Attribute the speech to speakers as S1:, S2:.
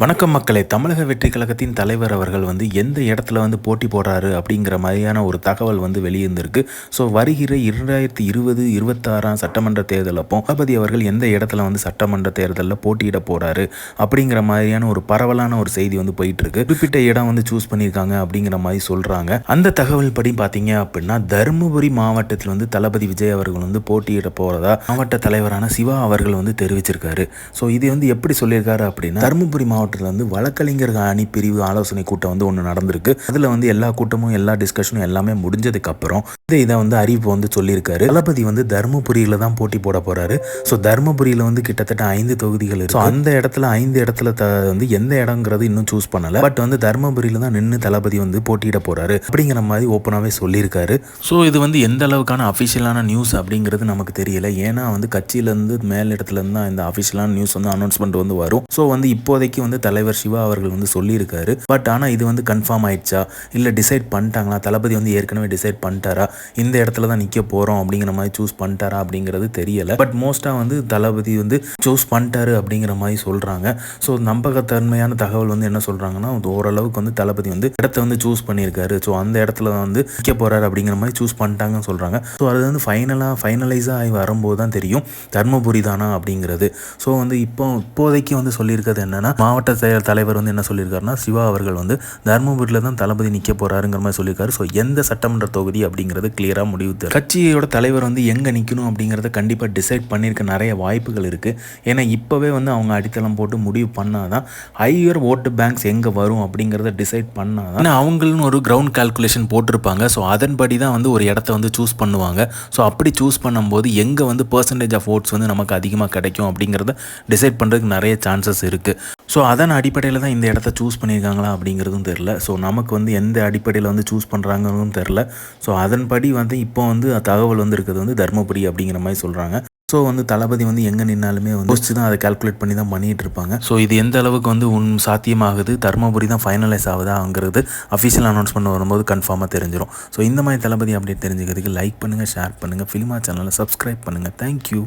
S1: வணக்கம் மக்களே. தமிழக வெற்றி கழகத்தின் தலைவர் அவர்கள் வந்து எந்த இடத்துல வந்து போட்டி போடுறாரு அப்படிங்கிற மாதிரியான ஒரு தகவல் வந்து வெளியிருந்திருக்கு. ஸோ வருகிற இரண்டாயிரத்தி இருபது இருபத்தாறாம் சட்டமன்ற தேர்தல் அப்போ தளபதி அவர்கள் எந்த இடத்துல வந்து சட்டமன்ற தேர்தலில் போட்டியிட போறாரு அப்படிங்கிற மாதிரியான ஒரு பரவலான ஒரு செய்தி வந்து போயிட்டு இருக்கு குறிப்பிட்ட இடம் வந்து சூஸ் பண்ணியிருக்காங்க அப்படிங்கிற மாதிரி சொல்றாங்க. அந்த தகவல் படி பார்த்தீங்க அப்படின்னா தருமபுரி மாவட்டத்தில் வந்து தளபதி விஜய் அவர்கள் வந்து போட்டியிட போறதா மாவட்ட தலைவரான சிவா அவர்கள் வந்து தெரிவிச்சிருக்காரு. ஸோ இது வந்து எப்படி சொல்லியிருக்காரு அப்படின்னா தருமபுரி மாவட்டத்தில் வந்து வழக்கறிஞர் அணி பிரிவு ஆலோசனை கூட்டம் வந்து ஒன்று நடந்திருக்கு. அதில் வந்து எல்லா கூட்டமும் எல்லா டிஸ்கஷனும் எல்லாமே முடிஞ்சதுக்கு அப்புறம் இந்த இதை வந்து அறிவிப்பு வந்து சொல்லியிருக்காரு. தளபதி வந்து தருமபுரியில தான் போட்டி போட போறாரு. ஸோ தருமபுரியில வந்து கிட்டத்தட்ட ஐந்து தொகுதிகள் இருக்கு. அந்த இடத்துல ஐந்து இடத்துல த- வந்து எந்த இடங்கிறது இன்னும் சூஸ் பண்ணல. பட் வந்து தருமபுரியில தான் நின்று தளபதி வந்து போட்டியிட போறாரு. அப்படிங்கிற மாதிரி ஓப்பனாகவே சொல்லியிருக்காரு. ஸோ இது வந்து எந்த அளவுக்கான அஃபிஷியலான நியூஸ் அப்படிங்கிறது நமக்கு தெரியல. ஏன்னா வந்து கட்சியிலேருந்து மேல் இடத்துலேருந்து தான் இந்த அஃபிஷியலான நியூஸ் வந்து அனௌன்ஸ்மெண்ட் வந்து வரும். ஸோ வந்து இப்போதைக்கு வந்து தலைவர் சிவா அவர்கள் வந்து சொல்லியிருக்காரு. பட் ஆனால் இது வந்து கன்ஃபார்ம் ஆயிடுச்சா? இல்லை டிசைட் பண்ணிட்டாங்களா? தளபதி வந்து ஏற்கனவே டிசைட் பண்ணிட்டாரா? இந்த இடத்துல தான் நிற்க போகிறோம் அப்படிங்கிற மாதிரி சூஸ் பண்ணிட்டாரா அப்படிங்கிறது தெரியலை. பட் மோஸ்ட்டாக வந்து தளபதி வந்து சூஸ் பண்ணிட்டாரு அப்படிங்கிற மாதிரி சொல்கிறாங்க ஸோ நம்பகத்தன்மையான தகவல் வந்து என்ன சொல்கிறாங்கன்னா ஓரளவுக்கு வந்து தளபதி வந்து இடத்த வந்து சூஸ் பண்ணியிருக்காரு. ஸோ அந்த இடத்துல வந்து நிற்க போகிறாரு அப்படிங்கிற மாதிரி சூஸ் பண்ணிட்டாங்கன்னு சொல்கிறாங்க ஸோ அது வந்து ஃபைனலாக ஃபைனலைஸாக ஆகி வரும்போது தான் தெரியும் தர்மபுரி தானா அப்படிங்கிறது. ஸோ வந்து இப்போ இப்போதைக்கு வந்து சொல்லியிருக்கிறது என்னென்னா மாவட்ட செயல் தலைவர் வந்து என்ன சொல்லியிருக்காருன்னா சிவா அவர்கள் வந்து தர்மபுரியில் தான் தளபதி நிற்க போகிறாருங்கிற மாதிரி சொல்லியிருக்காரு. ஸோ எந்த சட்டமன்ற தொகுதி அப்படிங்கிறது கிளியராக முடிவு தரும். கட்சியோட தலைவர் வந்து எங்கே நிற்கணும் அப்படிங்கிறத கண்டிப்பாக டிசைட் பண்ணியிருக்க நிறைய வாய்ப்புகள் இருக்குது ஏன்னா இப்போவே வந்து அவங்க அடித்தளம் போட்டு முடிவு பண்ணாதான் ஹையர் ஓட்டு பேங்க்ஸ் எங்கே வரும் அப்படிங்கிறத டிசைட் பண்ணாதான் ஏன்னா அவங்களும் ஒரு கிரவுண்ட் கால்குலேஷன் போட்டிருப்பாங்க. ஸோ அதன்படி தான் வந்து ஒரு இடத்த வந்து சூஸ் பண்ணுவாங்க. ஸோ அப்படி சூஸ் பண்ணும்போது எங்கே வந்து பர்சன்டேஜ் ஆஃப் ஓட்ஸ் வந்து நமக்கு அதிகமாக கிடைக்கும் அப்படிங்கிறத டிசைட் பண்ணுறதுக்கு நிறைய சான்சஸ் இருக்குது ஸோ அதன் அடிப்படையில் தான் இந்த இடத்த சூஸ் பண்ணியிருக்காங்களா அப்படிங்கிறதும் தெரில ஸோ நமக்கு வந்து எந்த அடிப்படையில் வந்து சூஸ் பண்ணுறாங்கன்னு தெரில ஸோ அதன்படி வந்து இப்போ வந்து தகவல் வந்து இருக்கிறது வந்து தர்மபுரி அப்படிங்கிற மாதிரி சொல்கிறாங்க ஸோ வந்து தளபதி வந்து எங்கே நின்னாலுமே வந்து யோசிச்சு தான் அதை கால்குலேட் பண்ணி தான் பண்ணிட்டு இருப்பாங்க. ஸோ இது எந்த அளவுக்கு வந்து உன் சாத்தியமாகுது? தர்மபுரி தான் ஃபைனலைஸ் ஆகுதாங்கிறது அஃபிஷியல் அனௌன்ஸ்மெண்ட் வரும்போது கன்ஃபார்மாக தெரிஞ்சிடும் ஸோ இந்த மாதிரி தளபதி அப்டேட் தெரிஞ்சுக்கிறதுக்கு லைக் பண்ணுங்கள் ஷேர் பண்ணுங்கள் ஃபிலிமா சேனலை சப்ஸ்கிரைப் பண்ணுங்கள் தேங்க்யூ